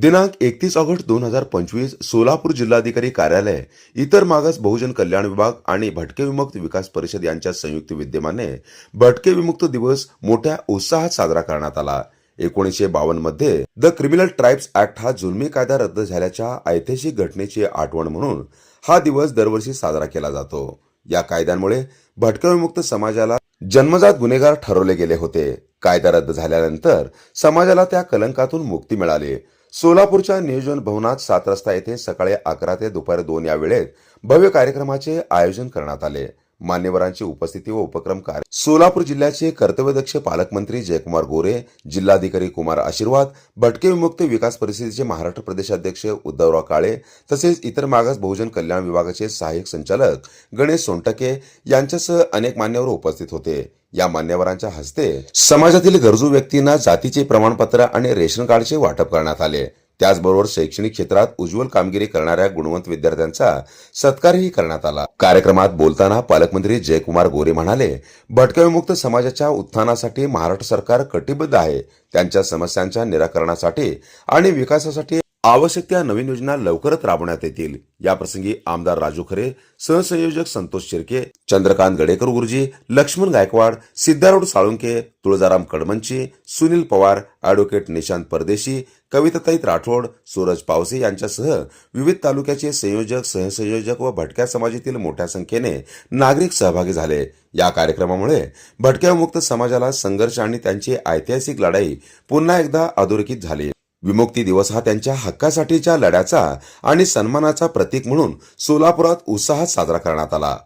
दिनांक एकतीस ऑगस्ट दोन हजार पंचवीस सोलापूर जिल्हाधिकारी कार्यालय इतर मागास बहुजन कल्याण विभाग आणि भटके विमुक्त विकास परिषद यांच्या संयुक्त विद्यमाने भटके विमुक्त दिवस मोठ्या उत्साहात साजरा करण्यात आला. एकोणीसशे बावन्नमध्ये द क्रिमिनल ट्राईब्स ऍक्ट हा जुलमी कायदा रद्द झाल्याच्या ऐतिहासिक घटनेची आठवण म्हणून हा दिवस दरवर्षी साजरा केला जातो. या कायद्यांमुळे भटके विमुक्त समाजाला जन्मजात गुन्हेगार ठरवले गेले होते. कायदा रद्द झाल्यानंतर समाजाला त्या कलंकातून मुक्ती मिळाली. सोलापूरच्या नियोजन भवनात सात रस्ता येथे सकाळी अकरा ते दुपारी दोन या वेळेत भव्य कार्यक्रमाचे आयोजन करण्यात आले. मान्यवरांची उपस्थिती व उपक्रम कार्य. सोलापूर जिल्ह्याचे कर्तव्यदक्ष पालकमंत्री जयकुमार गोरे जिल्हाधिकारी कुमार आशीर्वाद भटके विमुक्त विकास परिषदेचे महाराष्ट्र प्रदेशाध्यक्ष उद्धवराव काळे तसेच इतर मागास बहुजन कल्याण विभागाचे सहाय्यक संचालक गणेश सोनटके यांच्यासह अनेक मान्यवर उपस्थित होते. या मान्यवरांच्या हस्ते समाजातील गरजू व्यक्तींना जातीचे प्रमाणपत्र आणि रेशन कार्डचे वाटप करण्यात आले. त्याचबरोबर शैक्षणिक क्षेत्रात उज्ज्वल कामगिरी करणाऱ्या गुणवंत विद्यार्थ्यांचा सत्कारही करण्यात आला. कार्यक्रमात बोलताना पालकमंत्री जयकुमार गोरे म्हणाले भटकविमुक्त समाजाच्या उत्थानासाठी महाराष्ट्र सरकार कटिबद्ध आहे. त्यांच्या समस्यांच्या निराकरणासाठी आणि विकासासाठी आवश्यक त्या नवीन योजना लवकरच राबवण्यात येतील. याप्रसंगी आमदार राजू खरे सहसंयोजक संतोष शिर्के चंद्रकांत गडेकर गुरुजी लक्ष्मण गायकवाड सिद्धारूढ साळुंके तुळजाराम कडमंची सुनील पवार अॅडव्होकेट निशांत परदेशी कविताताईत राठोड सूरज पावसे यांच्यासह विविध तालुक्याचे संयोजक सहसंयोजक व भटक्या समाजातील मोठ्या संख्येने नागरिक सहभागी झाले. या कार्यक्रमामुळे भटक्यामुक्त समाजाला संघर्ष आणि त्यांची ऐतिहासिक लढाई पुन्हा एकदा अधोरेखित झाली. विमुक्ती दिवस हा त्यांच्या हक्कासाठीच्या लढ्याचा आणि सन्मानाचा प्रतीक म्हणून सोलापुरात उत्साहात साजरा करण्यात आला.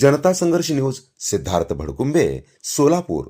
जनता संघर्ष न्यूज सिद्धार्थ भडकुंबे सोलापूर.